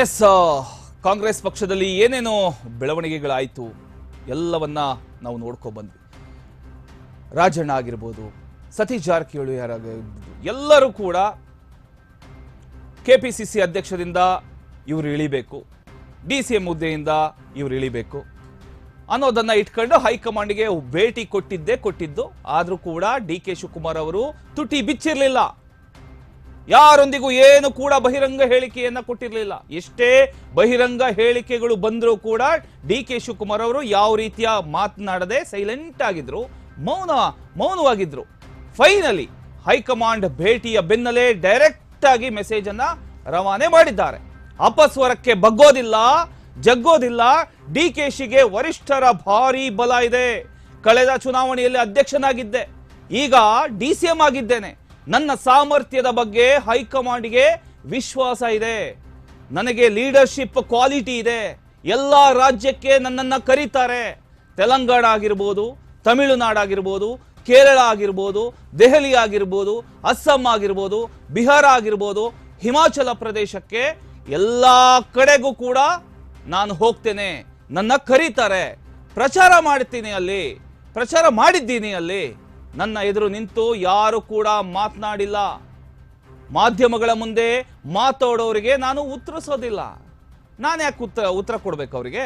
S Congress ಪಕ್ಷದಲ್ಲಿ ಏನೇನೋ ಬೆಳವಣಿಗೆಗಳಾಯಿತು, ಎಲ್ಲವನ್ನ ನಾವು ನೋಡ್ಕೊಂಡು ಬಂದ್ವಿ. ರಾಜಣ್ಣ ಆಗಿರ್ಬೋದು, ಸತೀಶ್ ಜಾರಕಿಹೊಳಿ ಯಾರಾಗಿರ್ಬೋದು, ಎಲ್ಲರೂ ಕೂಡ ಕೆಪಿಸಿಸಿ ಅಧ್ಯಕ್ಷರಿಂದ ಇವರು ಇಳಿಬೇಕು, ಡಿ ಸಿ ಎಂ ಹುದ್ದೆಯಿಂದ ಇವರು ಇಳಿಬೇಕು ಅನ್ನೋದನ್ನ ಇಟ್ಕೊಂಡು ಹೈಕಮಾಂಡ್ಗೆ ಭೇಟಿ ಕೊಟ್ಟಿದ್ದೇ ಕೊಟ್ಟಿದ್ದು. ಆದರೂ ಕೂಡ ಡಿ ಕೆ ಶಿವಕುಮಾರ್ ಅವರು ತುಟಿ ಬಿಚ್ಚಿರ್ಲಿಲ್ಲ. ಯಾರೊಂದಿಗೂ ಏನು ಕೂಡ ಬಹಿರಂಗ ಹೇಳಿಕೆಯನ್ನ ಕೊಟ್ಟಿರಲಿಲ್ಲ. ಎಷ್ಟೇ ಬಹಿರಂಗ ಹೇಳಿಕೆಗಳು ಬಂದರೂ ಕೂಡ ಡಿ ಕೆ ಶಿವಕುಮಾರ್ ಅವರು ಯಾವ ರೀತಿಯ ಮಾತನಾಡದೆ ಸೈಲೆಂಟ್ ಆಗಿದ್ರು, ಮೌನ, ಮೌನವಾಗಿದ್ರು. ಫೈನಲಿ ಹೈಕಮಾಂಡ್ ಭೇಟಿಯ ಬೆನ್ನಲ್ಲೇ ಡೈರೆಕ್ಟ್ ಆಗಿ ಮೆಸೇಜ್ ಅನ್ನ ರವಾನೆ ಮಾಡಿದ್ದಾರೆ. ಅಪಸ್ವರಕ್ಕೆ ಬಗ್ಗೋದಿಲ್ಲ, ಜಗ್ಗೋದಿಲ್ಲ, ಡಿ ಕೆ ಶಿಗೆ ವರಿಷ್ಠರ ಭಾರಿ ಬಲ ಇದೆ. ಕಳೆದ ಚುನಾವಣೆಯಲ್ಲಿ ಅಧ್ಯಕ್ಷನಾಗಿದ್ದೆ. ಈಗ ಡಿ ಸಿ ಎಂ ಆಗಿದ್ದೇನೆ. ನನ್ನ ಸಾಮರ್ಥ್ಯದ ಬಗ್ಗೆ ಹೈಕಮಾಂಡ್ಗೆ ವಿಶ್ವಾಸ ಇದೆ. ನನಗೆ ಲೀಡರ್ಶಿಪ್ ಕ್ವಾಲಿಟಿ ಇದೆ. ಎಲ್ಲ ರಾಜ್ಯಕ್ಕೆ ನನ್ನನ್ನು ಕರೀತಾರೆ. ತೆಲಂಗಾಣ ಆಗಿರ್ಬೋದು, ತಮಿಳುನಾಡು ಆಗಿರ್ಬೋದು, ಕೇರಳ ಆಗಿರ್ಬೋದು, ದೆಹಲಿ ಆಗಿರ್ಬೋದು, ಅಸ್ಸಾಂ ಆಗಿರ್ಬೋದು, ಬಿಹಾರ ಆಗಿರ್ಬೋದು, ಹಿಮಾಚಲ ಪ್ರದೇಶಕ್ಕೆ ಎಲ್ಲ ಕಡೆಗೂ ಕೂಡ ನಾನು ಹೋಗ್ತೇನೆ. ನನ್ನ ಕರೀತಾರೆ. ಪ್ರಚಾರ ಮಾಡ್ತೀನಿ ಅಲ್ಲಿ. ಪ್ರಚಾರ ಮಾಡಿದ್ದೀನಿ ಅಲ್ಲಿ. ನನ್ನ ಎದುರು ನಿಂತು ಯಾರು ಕೂಡ ಮಾತನಾಡಿಲ್ಲ. ಮಾಧ್ಯಮಗಳ ಮುಂದೆ ಮಾತಾಡೋರಿಗೆ ನಾನು ಉತ್ತರಿಸೋದಿಲ್ಲ. ನಾನು ಯಾಕೆ ಉತ್ತರ ಉತ್ತರ ಕೊಡ್ಬೇಕು ಅವರಿಗೆ?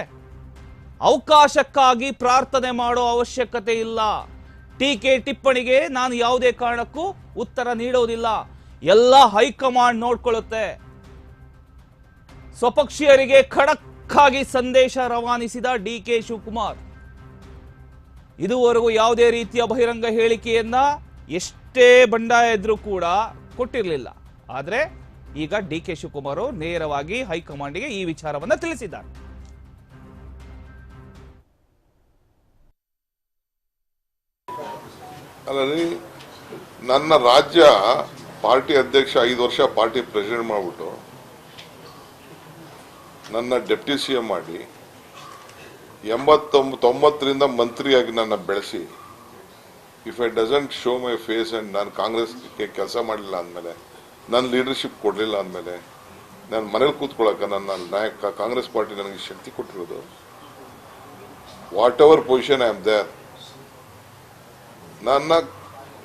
ಅವಕಾಶಕ್ಕಾಗಿ ಪ್ರಾರ್ಥನೆ ಮಾಡೋ ಅವಶ್ಯಕತೆ ಇಲ್ಲ. ಟೀಕೆ ಟಿಪ್ಪಣಿಗೆ ನಾನು ಯಾವುದೇ ಕಾರಣಕ್ಕೂ ಉತ್ತರ ನೀಡೋದಿಲ್ಲ. ಎಲ್ಲ ಹೈಕಮಾಂಡ್ ನೋಡ್ಕೊಳ್ಳುತ್ತೆ. ಸ್ವಪಕ್ಷೀಯರಿಗೆ ಖಡಕ್ಕಾಗಿ ಸಂದೇಶ ರವಾನಿಸಿದ ಡಿ ಕೆ ಶಿವಕುಮಾರ್. ಇದುವರೆಗೂ ಯಾವುದೇ ರೀತಿಯ ಬಹಿರಂಗ ಹೇಳಿಕೆಯನ್ನ ಎಷ್ಟೇ ಬಂಡಾಯ ಇದ್ರೂ ಕೂಡ ಕೊಟ್ಟಿರಲಿಲ್ಲ. ಆದರೆ ಈಗ ಡಿ ಕೆ ಶಿವಕುಮಾರ್ ಅವರು ನೇರವಾಗಿ ಹೈಕಮಾಂಡ್ಗೆ ಈ ವಿಚಾರವನ್ನ ತಿಳಿಸಿದ್ದಾರೆ. ಅದರಲ್ಲಿ ನನ್ನ ರಾಜ್ಯ ಪಾರ್ಟಿ ಅಧ್ಯಕ್ಷ ಐದು ವರ್ಷ ಪಾರ್ಟಿ ಪ್ರೆಸಿಡೆಂಟ್ ಮಾಡಿಬಿಟ್ಟು ನನ್ನ ಡೆಪ್ಟಿ ಸಿ ಎಂ ಮಾಡಿ ಎಂಬತ್ತೊಂಬ ತೊಂಬತ್ತರಿಂದ ಮಂತ್ರಿಯಾಗಿ ನನ್ನ ಬೆಳೆಸಿ if I doesn't show my face and ನಾನು ಕಾಂಗ್ರೆಸ್ಗೆ ಕೆಲಸ ಮಾಡಲಿಲ್ಲ ಅಂದಮೇಲೆ, ನನ್ನ ಲೀಡರ್ಶಿಪ್ ಕೊಡಲಿಲ್ಲ ಅಂದಮೇಲೆ, ನಾನು ಮನೇಲಿ ಕೂತ್ಕೊಳ್ಳೋಕೆ ನನ್ನ ನಾಯಕ, ಕಾಂಗ್ರೆಸ್ ಪಾರ್ಟಿ ನನಗೆ ಶಕ್ತಿ ಕೊಟ್ಟಿರೋದು. Whatever position I am there ನನ್ನ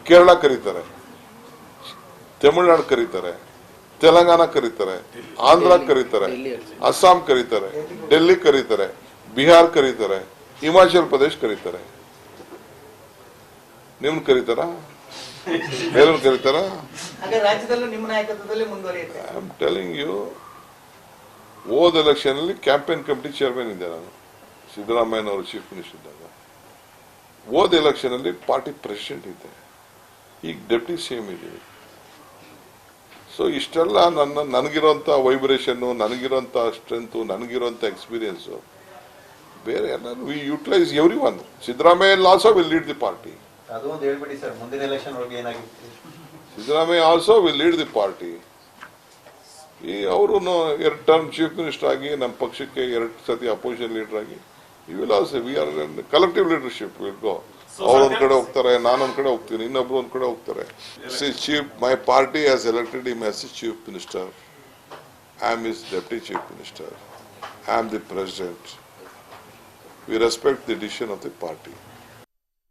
ಕೇರಳ ಕರೀತಾರೆ, ತಮಿಳುನಾಡು ಕರೀತಾರೆ, ತೆಲಂಗಾಣ ಕರೀತಾರೆ, ಆಂಧ್ರ ಕರೀತಾರೆ, ಅಸ್ಸಾಂ ಕರೀತಾರೆ, ಡೆಲ್ಲಿ ಕರೀತಾರೆ. ಬಿಹಾರ್ ಕರೀತಾರೆ ಹಿಮಾಚಲ್ ಪ್ರದೇಶ್ ಕರೀತಾರೆ. ನಿಮ್ನ ಕರೀತಾರ? ಬೇರೆ ಕರೀತಾರ? ಐ ಆಮ್ ಟೆಲಿಂಗ್ ಯು ಹೋದ ಎಲೆಕ್ಷನ್ ಅಲ್ಲಿ ಕ್ಯಾಂಪೇನ್ ಕಮಿಟಿ ಚೇರ್ಮನ್ ಇದ್ದೆ ನಾನು. ಸಿದ್ದರಾಮಯ್ಯನವರು ಚೀಫ್ ಮಿನಿಸ್ಟರ್ ಇದ್ದಾಗ. ಹೋದ ಎಲೆಕ್ಷನ್ ಅಲ್ಲಿ ಪಾರ್ಟಿ ಪ್ರೆಸಿಡೆಂಟ್ ಇದ್ದೆ. ಈಗ ಡೆಪ್ಟಿ ಸಿ ಎಂ ಇದ್ದೀವಿ ಸೊ ಇಷ್ಟೆಲ್ಲ ನನ್ನ ನನಗಿರೋಂಥ ವೈಬ್ರೇಷನ್ನು ನನಗಿರೋಂಥ ಸ್ಟ್ರೆಂತು ನನಗಿರೋಂಥ ಎಕ್ಸ್ಪೀರಿಯನ್ಸು ಬೇರೆ ಎಲ್ಲರೂ we utilise everyone Siddaramaiah also will lead the party ಅದು ಒಂದು ಹೇಳ್ಬಿಡಿ ಸರ್ ಮುಂದಿನ ಎಲೆಕ್ಷನ್ ಒಳಗೆ ಏನಾಗಿತ್ತು? Siddaramaiah also will lead the party ಈ ಅವರು ಎರಡು ಟರ್ಮ್ ಚೀಫ್ ಮಿನಿಸ್ಟರ್ ಆಗಿ ನಮ್ಮ ಪಕ್ಷಕ್ಕೆ ಎರಡು ಸತಿ ಅಪೋಸಿಷನ್ ಲೀಡರ್ ಆಗಿ ಇವೆಲ್ಲ we are collective leadership will go ಅವ್ರೊಂದ್ ಕಡೆ ಹೋಗ್ತಾರೆ ನಾನೊಂದ್ ಕಡೆ ಹೋಗ್ತೀನಿ ಇನ್ನೊಬ್ರು ಒಂದ್ ಕಡೆ ಹೋಗ್ತಾರೆ. Chief my party as elected him as chief minister I am is deputy chief minister I am the president we respect the decision of the party